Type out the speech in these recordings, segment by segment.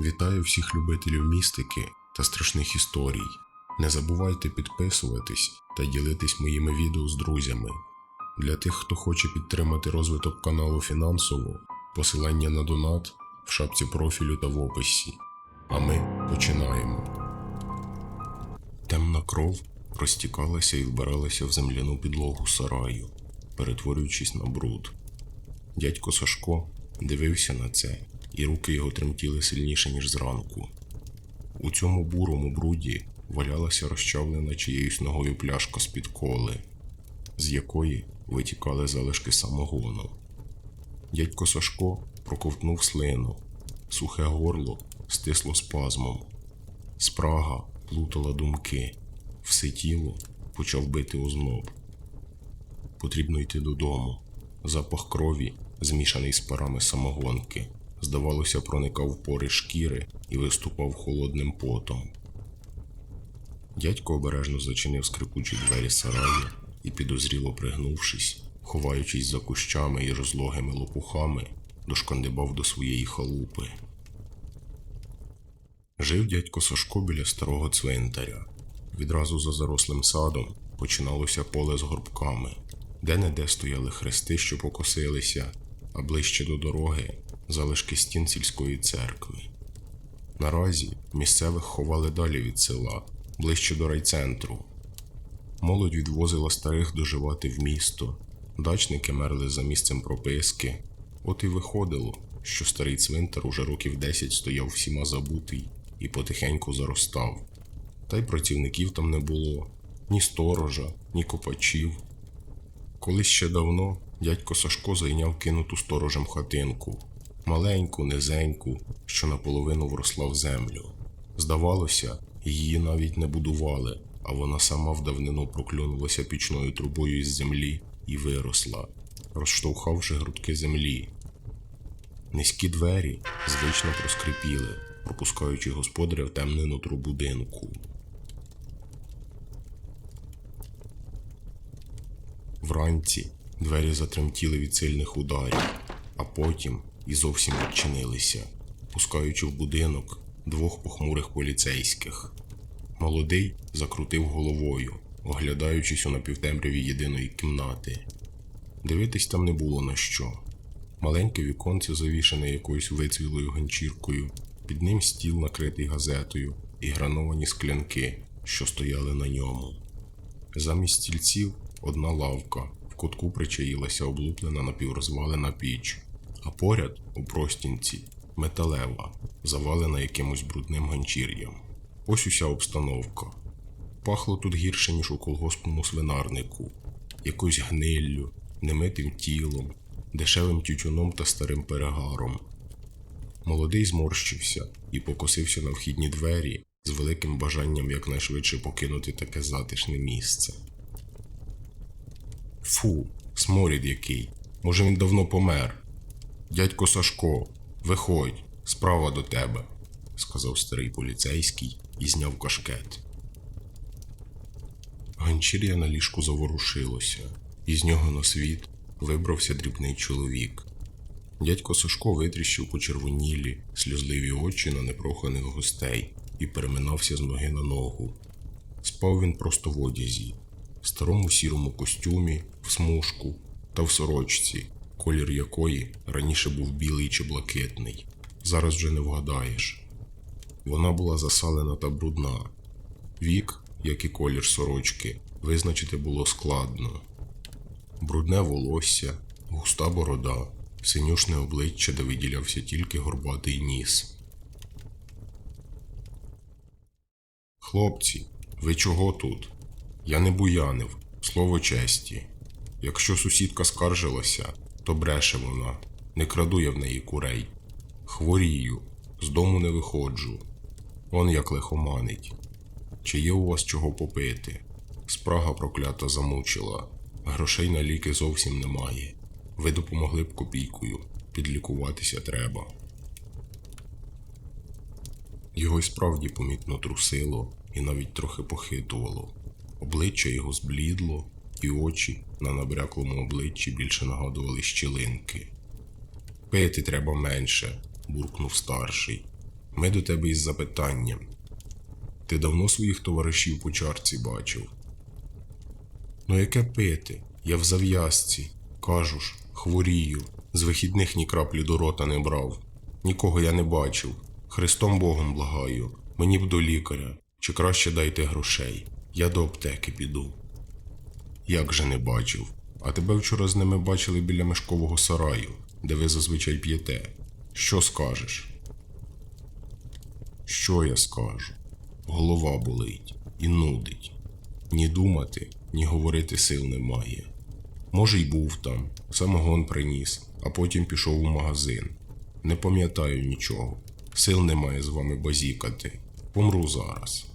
Вітаю всіх любителів містики та страшних історій. Не забувайте підписуватись та ділитись моїми відео з друзями. Для тих, хто хоче підтримати розвиток каналу фінансово, посилання на донат в шапці профілю та в описі. А ми починаємо. Темна кров розтікалася і вбиралася в земляну підлогу сараю, перетворюючись на бруд. Дядько Сашко дивився на це, і руки його тремтіли сильніше, ніж зранку. У цьому бурому бруді валялася розчавлена чиєюсь ногою пляшка з-під коли, з якої витікали залишки самогону. Дядько Сашко проковтнув слину, сухе горло стисло спазмом. Спрага плутала думки, все тіло почав бити озноб. Потрібно йти додому. Запах крові, змішаний з парами самогонки, здавалося, проникав пори шкіри і виступав холодним потом. Дядько обережно зачинив скрипучі двері сараю і, підозріло пригнувшись, ховаючись за кущами і розлогими лопухами, дошкандибав до своєї халупи. Жив дядько Сашко біля старого цвинтаря. Відразу за зарослим садом починалося поле з горбками, де не де стояли хрести, що покосилися, а ближче до дороги залишки стін сільської церкви. Наразі місцевих ховали далі від села, ближче до райцентру. Молодь відвозила старих доживати в місто, дачники мерли за місцем прописки. От і виходило, що старий цвинтар уже років 10 стояв всіма забутий і потихеньку заростав. Та й працівників там не було ні сторожа, ні копачів. Колись ще давно дядько Сашко зайняв кинуту сторожем хатинку, маленьку, низеньку, що наполовину вросла в землю. Здавалося, її навіть не будували, а вона сама в проклюнулася пічною трубою із землі і виросла, розштовхавши грудки землі. Низькі двері звично проскрипіли, пропускаючи господаря в темне нутро будинку. Вранці двері затремтіли від сильних ударів, а потім і зовсім відчинилися, пускаючи в будинок двох похмурих поліцейських. Молодий закрутив головою, оглядаючись у напівтемряві єдиної кімнати. Дивитись там не було на що. Маленьке віконце, завішане якоюсь вицвілою ганчіркою, під ним стіл, накритий газетою, і грановані склянки, що стояли на ньому. Замість стільців одна лавка, в кутку причаїлася облуплена напіврозвалена піч, а поряд, у простінці, металева, завалена якимось брудним ганчір'ям. Ось уся обстановка. Пахло тут гірше, ніж у колгоспному свинарнику, якоюсь гниллю, немитим тілом, дешевим тютюном та старим перегаром. Молодий зморщився і покосився на вхідні двері з великим бажанням якнайшвидше покинути таке затишне місце. Фу, сморід який. Може він давно помер. Дядько Сашко, виходь, справа до тебе, сказав старий поліцейський і зняв кашкет. Ганчір'я на ліжку заворушилося, і з нього на світ вибрався дрібний чоловік. Дядько Сашко витріщив почервонілі, сльозливі очі на непроханих гостей і переминався з ноги на ногу. Спав він просто в одязі, в старому сірому костюмі, в смужку та в сорочці, колір якої раніше був білий чи блакитний. Зараз вже не вгадаєш. Вона була засалена та брудна. Вік, як і колір сорочки, визначити було складно. Брудне волосся, густа борода, синюшне обличчя, де виділявся тільки горбатий ніс. Хлопці, ви чого тут? Я не буянив, слово честі. Якщо сусідка скаржилася, то бреше вона, не краду я в неї курей. Хворію, з дому не виходжу. Он як лихоманить. Чи є у вас чого попити? Спрага проклята замучила, грошей на ліки зовсім немає. Ви допомогли б копійкою, підлікуватися треба. Його й справді помітно трусило і навіть трохи похитувало. Обличчя його зблідло, і очі на набряклому обличчі більше нагадували щілинки. Пити треба менше, буркнув старший. ми до тебе із запитанням. Ти давно своїх товаришів по чарці бачив? Ну яке пити? Я в зав'язці. Кажу ж, хворію. З вихідних ні краплі до рота не брав. Нікого я не бачив. Христом Богом благаю. Мені б до лікаря. Чи краще дайте грошей. Я до аптеки піду. Як же не бачив? А тебе вчора з ними бачили біля мешкового сараю, де ви зазвичай п'єте. Що скажеш? Що я скажу? Голова болить і нудить. Ні думати, ні говорити сил немає. Може, й був там, самогон приніс, а потім пішов у магазин. Не пам'ятаю нічого. Сил немає з вами базікати. Помру зараз.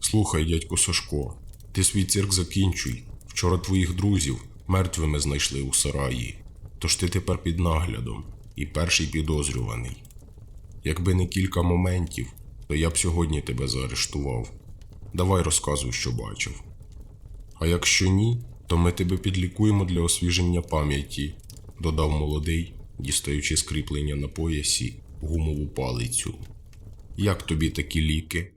Слухай, дядько Сашко, ти свій цирк закінчуй. Вчора твоїх друзів мертвими знайшли у сараї. Тож ти тепер під наглядом і перший підозрюваний. Якби не кілька моментів, то я б сьогодні тебе заарештував. Давай розказуй, що бачив. А якщо ні, то ми тебе підлікуємо для освіження пам'яті, додав молодий, дістаючи скріплення на поясі гумову палицю. Як тобі такі ліки?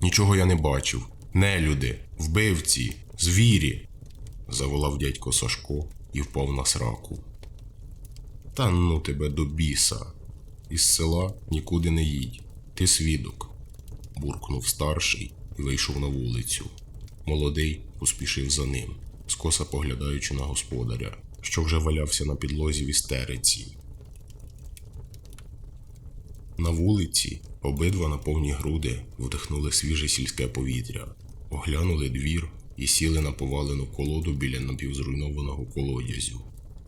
Нічого я не бачив. Нелюди, вбивці, звірі. заволав дядько Сашко і впав на сраку. Та ну тебе до біса. Із села нікуди не їдь. Ти свідок. буркнув старший і вийшов на вулицю. Молодий поспішив за ним, скоса поглядаючи на господаря, що вже валявся на підлозі в істериці. На вулиці обидва на повні груди вдихнули свіже сільське повітря, оглянули двір і сіли на повалену колоду біля напівзруйнованого колодязю.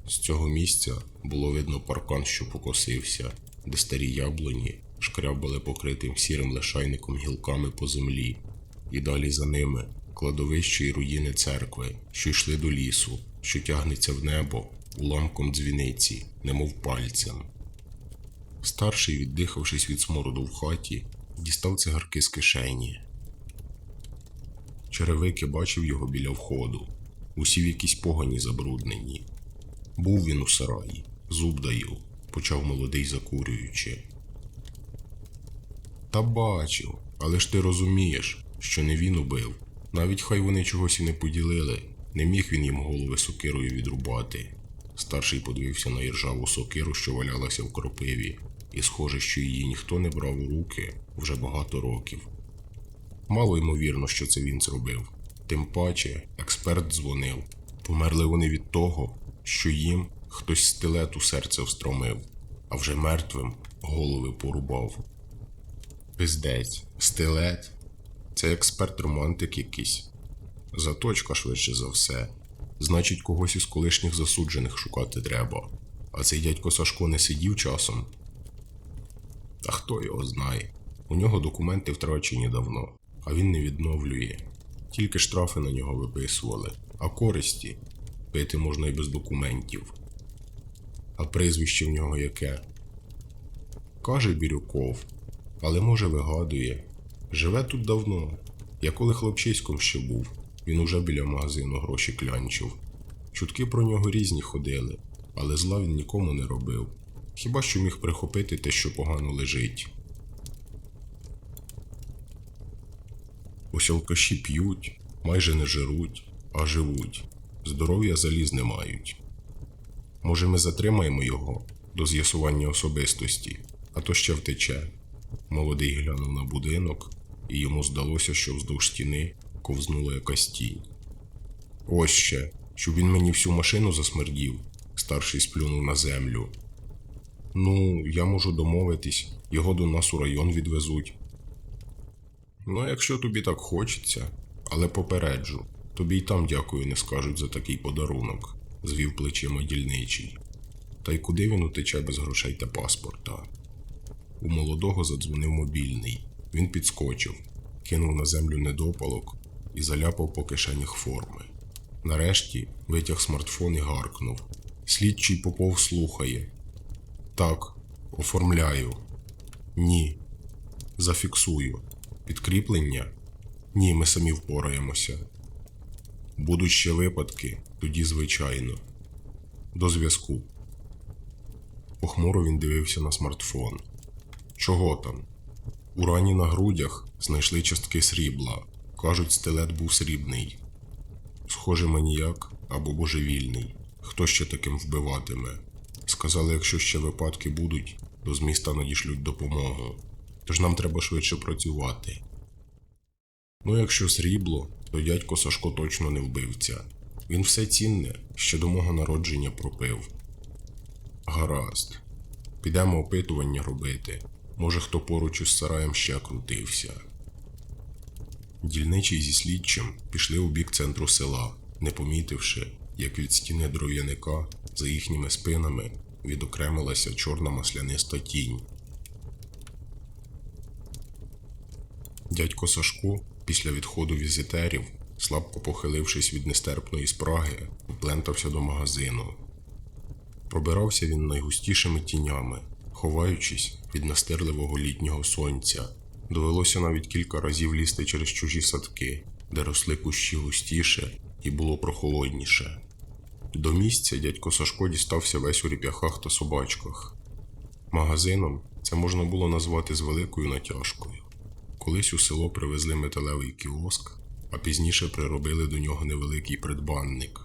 З цього місця було видно паркан, що покосився, де старі яблуні шкрябали покритим сірим лишайником гілками по землі, і далі за ними кладовище і руїни церкви, що йшли до лісу, що тягнеться в небо уламком дзвіниці, немов пальцем. Старший, віддихавшись від смороду в хаті, дістав цигарки з кишені. Черевики бачив його біля входу. Усі в якійсь погані забруднені. Був він у сараї, зуб даю, почав молодий закурюючи. Та бачив, але ж ти розумієш, що не він убив. Навіть хай вони чогось і не поділили, не міг він їм голови сокирою відрубати. Старший подивився на іржаву сокиру, що валялася в кропиві, і схоже, що її ніхто не брав у руки вже багато років. Мало ймовірно, що це він зробив. Тим паче, експерт дзвонив. Померли вони від того, що їм хтось стилет у серце встромив, а вже мертвим голови порубав. Пиздець, стилет. Це експерт-романтик якийсь. Заточка швидше за все. Значить, когось із колишніх засуджених шукати треба. А цей дядько Сашко не сидів часом. А хто його знає? У нього документи втрачені давно, а він не відновлює. Тільки штрафи на нього виписували, а користі пити можна і без документів. А прізвище в нього яке? Каже Бірюков, але може вигадує. Живе тут давно. Я коли хлопчиськом ще був, він уже біля магазину гроші клянчив. Чутки про нього різні ходили, але зла він нікому не робив. Хіба що міг прихопити те, що погано лежить. Ось алкаші п'ють, майже не жируть, а живуть. Здоров'я заліз не мають. Може, ми затримаємо його до з'ясування особистості, а то ще втече. Молодий глянув на будинок, і йому здалося, що вздовж стіни ковзнула якась тінь. Ось ще, щоб він мені всю машину засмердів, старший сплюнув на землю. Ну, я можу домовитись, його до нас у район відвезуть. Ну, якщо тобі так хочеться, але попереджу, тобі й там дякую не скажуть за такий подарунок, звів плечима дільничий. Та й куди він утече без грошей та паспорта? У молодого задзвонив мобільний. Він підскочив, кинув на землю недопалок і заляпав по кишенях форми. Нарешті витяг смартфон і гаркнув. Слідчий Попов слухає. Так, оформляю. Ні. Зафіксую. Підкріплення? Ні, ми самі впораємося. Будуть ще випадки, тоді звичайно. До зв'язку. Похмуро він дивився на смартфон. Чого там? У рані на грудях знайшли частки срібла. Кажуть, стилет був срібний. Схоже, маніяк або божевільний. Хто ще таким вбиватиме? Сказали, якщо ще випадки будуть, то з міста надішлють допомогу. Тож нам треба швидше працювати. Ну, якщо срібло, то дядько Сашко точно не вбивця. Він все цінне ще до мого народження пропив. Гаразд. Підемо опитування робити. Може, хто поруч із сараєм ще крутився. Дільничий зі слідчим пішли у бік центру села, не помітивши, як від стіни дров'яника за їхніми спинами відокремилася чорна масляниста тінь. Дядько Сашко, після відходу візитерів, слабко похилившись від нестерпної спраги, плентався до магазину. Пробирався він найгустішими тінями, ховаючись від настирливого літнього сонця. Довелося навіть кілька разів лізти через чужі садки, де росли кущі густіше і було прохолодніше. До місця дядько Сашко дістався весь у ріп'яхах та собачках. Магазином це можна було назвати з великою натяжкою. Колись у село привезли металевий кіоск, а пізніше приробили до нього невеликий придбанник.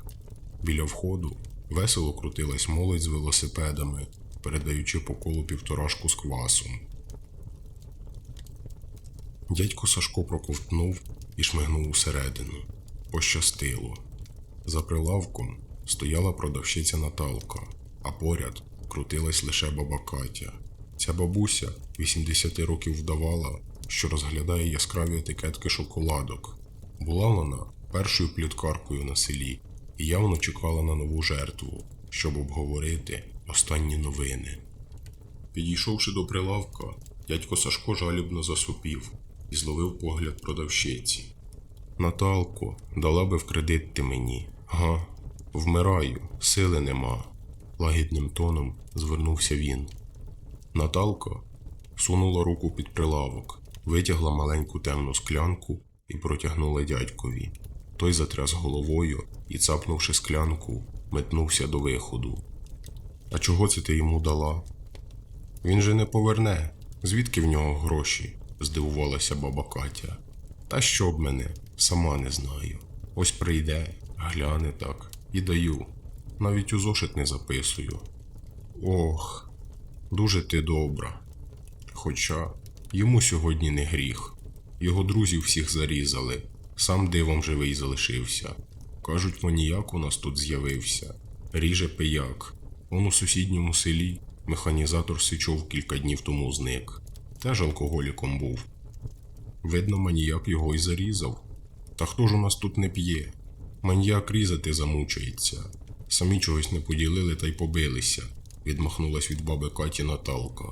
Біля входу весело крутилась молодь з велосипедами, передаючи по колу півторашку з квасом. Дядько Сашко проковтнув і шмигнув усередину. Пощастило. За прилавком стояла продавщиця Наталка, а поряд крутилась лише баба Катя. Ця бабуся 80 років вдавала, що розглядає яскраві етикетки шоколадок. Була вона першою пліткаркою на селі і явно чекала на нову жертву, щоб обговорити останні новини. Підійшовши до прилавка, дядько Сашко жалібно засопів і зловив погляд продавщиці. Наталко, дала би в кредит ти мені. Га, вмираю, сили нема. Лагідним тоном звернувся він. Наталка сунула руку під прилавок, витягла маленьку темну склянку і протягнула дядькові. Той затряс головою і, цапнувши склянку, метнувся до виходу. А чого це ти йому дала? Він же не поверне. Звідки в нього гроші? здивувалася баба Катя. Та що б мене, сама не знаю. Ось прийде, гляне так і даю. Навіть у зошит не записую. Ох, дуже ти добра. Хоча йому сьогодні не гріх. Його друзів всіх зарізали, сам дивом живий залишився. Кажуть, маніяк у нас тут з'явився. Ріже пияк. Он у сусідньому селі механізатор Сичов кілька днів тому зник. Теж алкоголіком був. Видно, маніяк його й зарізав. Та хто ж у нас тут не п'є? Маніяк різати замучається. Самі чогось не поділили та й побилися, відмахнулась від баби Каті Наталка.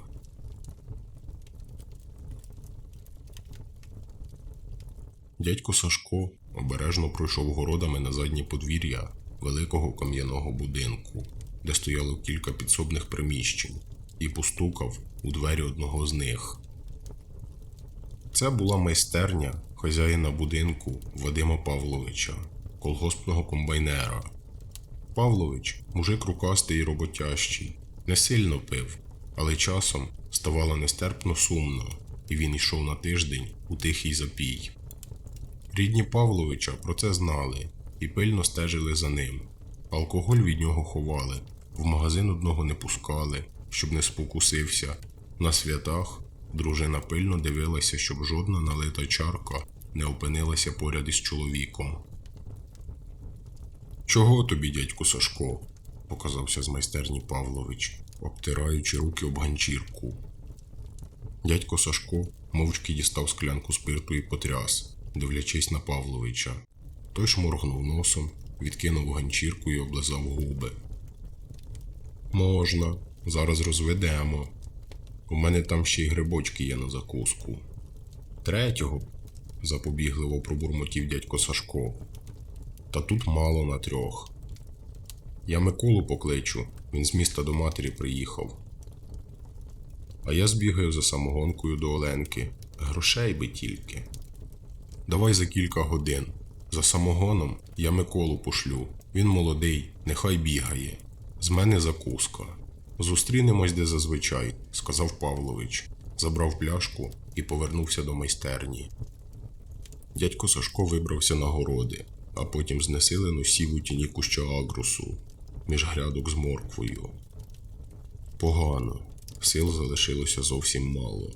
Дядько Сашко обережно пройшов городами на заднє подвір'я великого кам'яного будинку, де стояло кілька підсобних приміщень, і постукав у двері одного з них. Це була майстерня хазяїна будинку Вадима Павловича, колгоспного комбайнера. Павлович, мужик рукастий і роботящий, не сильно пив, але часом ставало нестерпно сумно, і він йшов на тиждень у тихий запій. Рідні Павловича про це знали і пильно стежили за ним. Алкоголь від нього ховали, в магазин одного не пускали, щоб не спокусився. На святах дружина пильно дивилася, щоб жодна налита чарка не опинилася поряд із чоловіком. Чого тобі, дядьку Сашко? показався з майстерні Павлович, обтираючи руки об ганчірку. Дядько Сашко мовчки дістав склянку спирту і потряс, дивлячись на Павловича. Той шморгнув носом, відкинув ганчірку і облизав губи. Можна, зараз розведемо. У мене там ще й грибочки є на закуску. Третього, запобігливо пробурмотів дядько Сашко. Та тут мало на трьох. Я Миколу покличу, він з міста до матері приїхав. А я збігаю за самогонкою до Оленки. Грошей би тільки. Давай за кілька годин. За самогоном я Миколу пошлю. Він молодий, нехай бігає. З мене закуска. Зустрінемось де зазвичай, сказав Павлович, забрав пляшку і повернувся до майстерні. Дядько Сашко вибрався на городи, а потім знесилено сів у тіні куща агрусу між грядок з морквою. Погано, сил залишилося зовсім мало.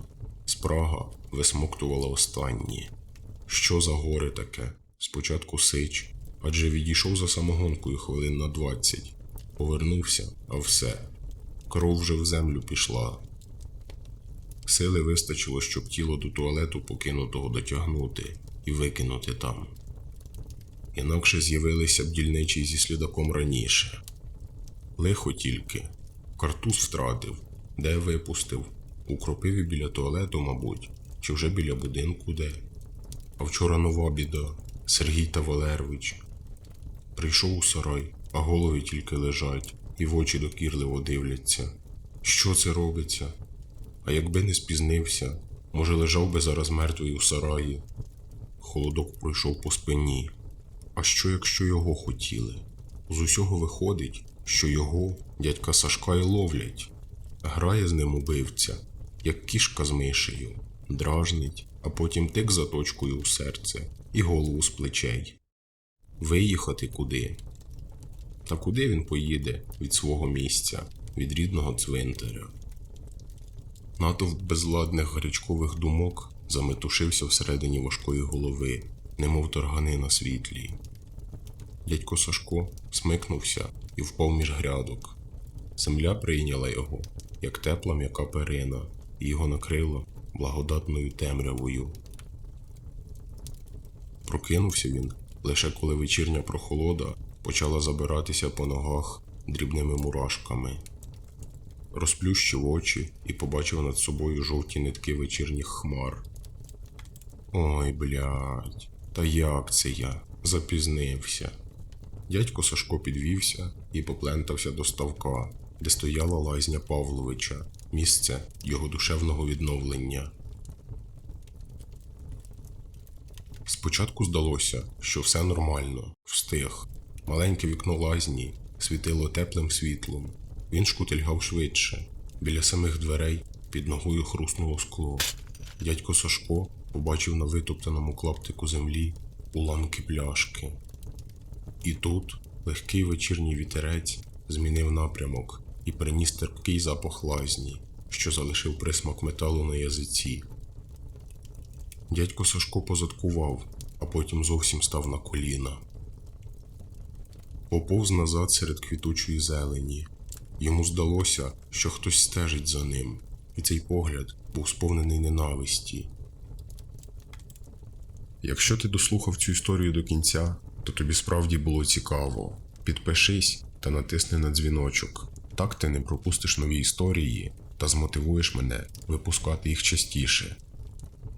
Спрага висмоктувала останні. Що за горе таке? Спочатку сич, адже відійшов за самогонкою хвилин на двадцять. Повернувся, а все. Кров вже в землю пішла. Сили вистачило, щоб тіло до туалету покинутого дотягнути і викинути там. Інакше з'явилися б дільничі зі слідаком раніше. Лихо тільки. Картуз втратив, де випустив, у кропиві біля туалету, мабуть, чи вже біля будинку де. А вчора нова біда Сергій та Валервич. Прийшов у сарай, а голови тільки лежать, і в очі докірливо дивляться. Що це робиться? А якби не спізнився, може лежав би зараз мертвий у сараї. Холодок пройшов по спині. А що, якщо його хотіли? З усього виходить, що його, дядька Сашка, і ловлять. Грає з ним убивця, як кішка з мишею, дражнить, а потім тик за точкою у серце і голову з плечей. Виїхати куди? Та куди він поїде від свого місця, від рідного цвинтаря? Натовп безладних гарячкових думок заметушився всередині важкої голови, немов торгани на світлі. Дядько Сашко смикнувся і впав між грядок. Земля прийняла його, як тепла м'яка перина, і його накрило благодатною темрявою. Прокинувся він лише коли вечірня прохолода почала забиратися по ногах дрібними мурашками. Розплющив очі і побачив над собою жовті нитки вечірніх хмар. Ой, блядь, та як це я? Запізнився. Дядько Сашко підвівся і поплентався до ставка, де стояла лазня Павловича, місце його душевного відновлення. Спочатку здалося, що все нормально, встиг. Маленьке вікно лазні світило теплим світлом. Він шкутильгав швидше. Біля самих дверей під ногою хруснуло скло. Дядько Сашко побачив на витоптаному клаптику землі уламки пляшки. І тут легкий вечірній вітерець змінив напрямок і приніс терпкий запах лазні, що залишив присмак металу на язиці. Дядько Сашко позадкував, а потім зовсім став на коліна. Поповз назад серед квітучої зелені. Йому здалося, що хтось стежить за ним, і цей погляд був сповнений ненависті. Якщо ти дослухав цю історію до кінця, то тобі справді було цікаво. Підпишись та натисни на дзвіночок. Так ти не пропустиш нові історії та змотивуєш мене випускати їх частіше.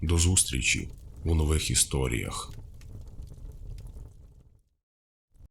До зустрічі у нових історіях.